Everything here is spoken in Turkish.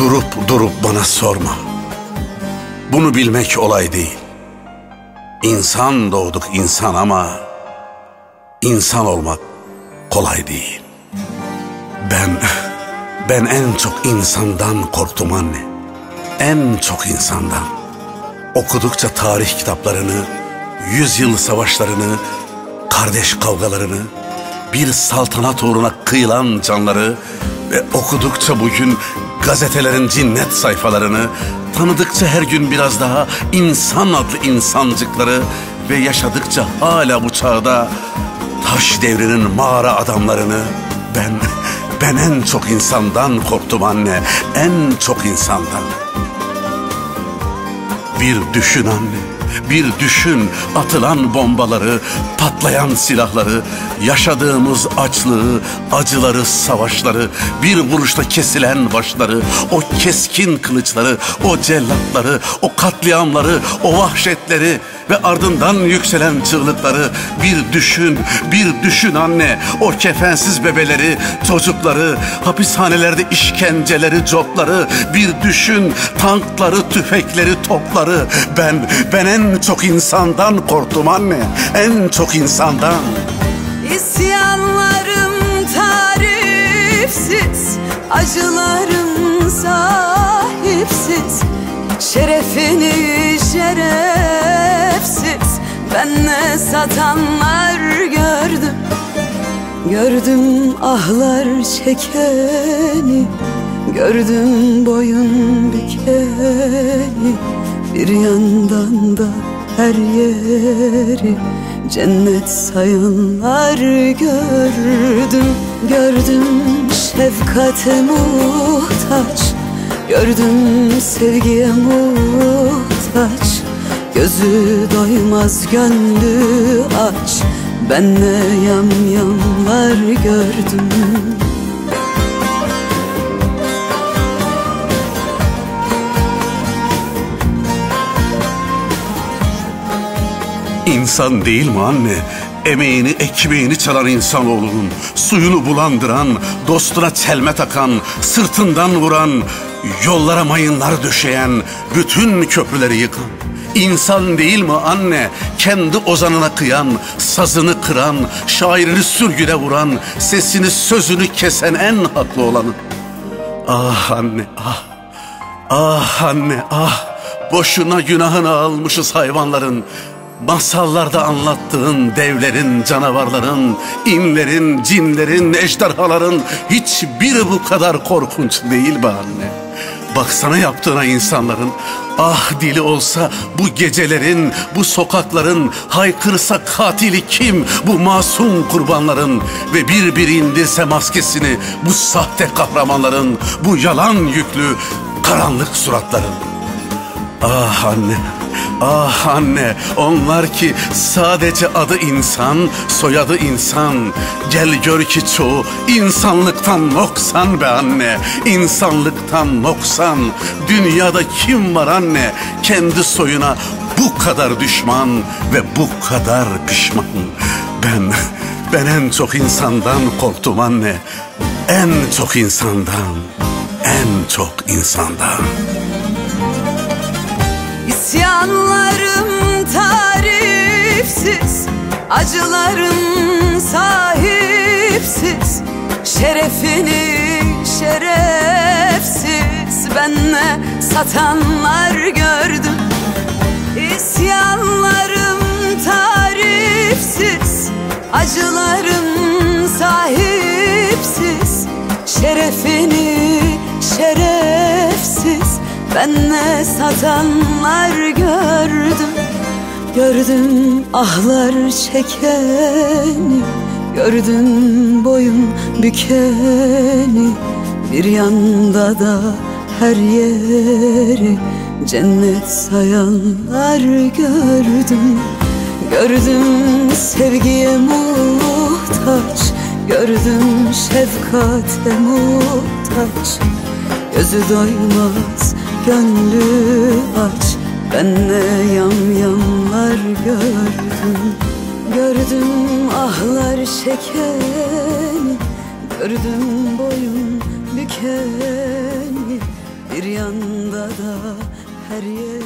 Durup durup bana sorma. Bunu bilmek olay değil. İnsan doğduk insan ama insan olmak kolay değil. Ben ben en çok insandan korktum anne. En çok insandan. Okudukça tarih kitaplarını, yüzyıl savaşlarını, kardeş kavgalarını, bir saltanat uğruna kıyılan canları ve okudukça bugün gazetelerin cinnet sayfalarını, tanıdıkça her gün biraz daha insan adlı insancıkları ve yaşadıkça hala bu çağda taş devrinin mağara adamlarını ben ben en çok insandan korktum anne, en çok insandan. Bir düşün anne. Bir düşün atılan bombaları, patlayan silahları, yaşadığımız açlığı, acıları, savaşları, bir vuruşta kesilen başları, o keskin kılıçları, o cellatları, o katliamları, o vahşetleri ve ardından yükselen çığlıkları bir düşün, bir düşün anne. O kefensiz bebeleri, çocukları, hapishanelerde işkenceleri, copları bir düşün. Tankları, tüfekleri, topları. Ben, ben en çok insandan korktum anne. En çok insandan. İsyanlarım tarifsiz, acılarım satanlar gördüm. Gördüm ahlar çekeni Gördüm boyun bükeni. Bir yandan da her yeri Cennet sayanlar gördüm. Gördüm şefkate muhtaç Gördüm sevgiye muhtaç Gözü doymaz gönlü aç Ben ne yamyamlar gördüm İnsan değil mi anne? Emeğini, ekmeğini çalan insanoğlunun, suyunu bulandıran, dostuna çelme takan, sırtından vuran, yollara mayınlar döşeyen, bütün köprüleri yıkan. İnsan değil mi anne? Kendi ozanına kıyan, sazını kıran, şairini sürgüne vuran, sesini sözünü kesen en haklı olanı. Ah anne ah, ah anne ah, boşuna günahını almışız hayvanların. Masallarda anlattığın devlerin, canavarların, inlerin, cinlerin, ejderhaların hiçbiri bu kadar korkunç değil be anne. Baksana yaptığına insanların. Ah dili olsa bu gecelerin, bu sokakların haykırsa katili kim bu masum kurbanların ve bir bir indirse maskesini bu sahte kahramanların, bu yalan yüklü karanlık suratların. Ah anne, Ah anne onlar ki sadece adı insan, soyadı insan. Gel gör ki çoğu insanlıktan noksan be anne. İnsanlıktan noksan. Dünyada kim var anne? Kendi soyuna bu kadar düşman ve bu kadar pişman. Ben, ben en çok insandan korktum anne. En çok insandan, en çok insandan. İsyanlarım tarifsiz Acılarım sahipsiz Şerefini şerefsiz Benle satanlar gördüm. İsyanlarım tarifsiz Acılarım şerefsiz ben ne satanlar gördüm. Gördüm ahlar çekeni. Gördüm boyun bükeni. Bir yanda da her yeri Cennet sayanlar gördüm. Gördüm sevgiye muhtaç. Gördüm şefkate muhtaç. Gözü doymaz gönlü aç. Ben ne yamyamlar gördüm. Gördüm ahlar şekeni Gördüm boyun bükeni. Bir yanda da her yer